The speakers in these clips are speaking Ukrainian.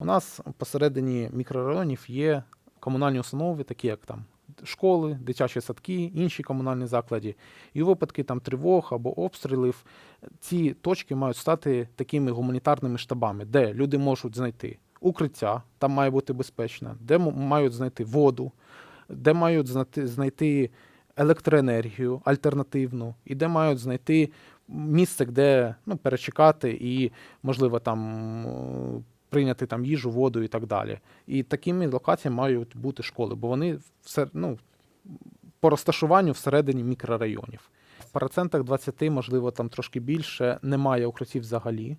У нас посередині мікрорайонів є комунальні установи, такі як там школи, дитячі садки, інші комунальні заклади. І у випадки там тривог або обстрілів ці точки мають стати такими гуманітарними штабами, де люди можуть знайти укриття, там має бути безпечно, де мають знайти воду, де мають знайти, електроенергію альтернативну, і де мають знайти місце, де ну, перечекати і, можливо, там прийняти там їжу, воду і так далі. І такими локаціями мають бути школи, бо вони все, ну, по розташуванню всередині мікрорайонів. В парацентах 20, можливо, там трошки більше, немає укриттів взагалі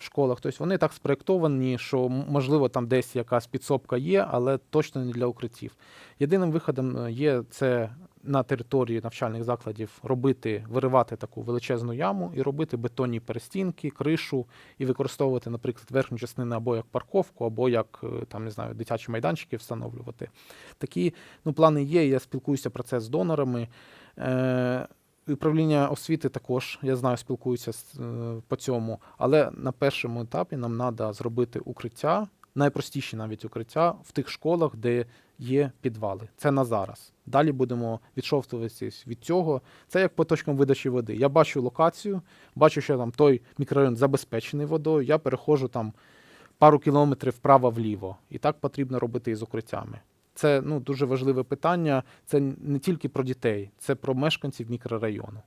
в школах. Тобто вони так спроєктовані, що можливо там десь якась підсобка є, але точно не для укриттів. Єдиним виходом е, є це на території навчальних закладів робити, виривати таку величезну яму і робити бетонні перестінки, кришу і використовувати, наприклад, верхню частину або як парковку, або як е, там не знаю, дитячі майданчики встановлювати. Такі ну, плани є. Я спілкуюся про це з донорами. Е, Управління освіти також, я знаю, спілкуються е, по цьому. Але на першому етапі нам треба зробити укриття, найпростіші навіть укриття в тих школах, де є підвали. Це на зараз. Далі будемо відшовтуватися від цього. Це як по точкам видачі води. Я бачу локацію, бачу, що там той мікрорайон забезпечений водою. Я переходжу там пару кілометрів вправо-вліво. І так потрібно робити і з укриттями. Це ну, дуже важливе питання. Це не тільки про дітей, це про мешканців мікрорайону.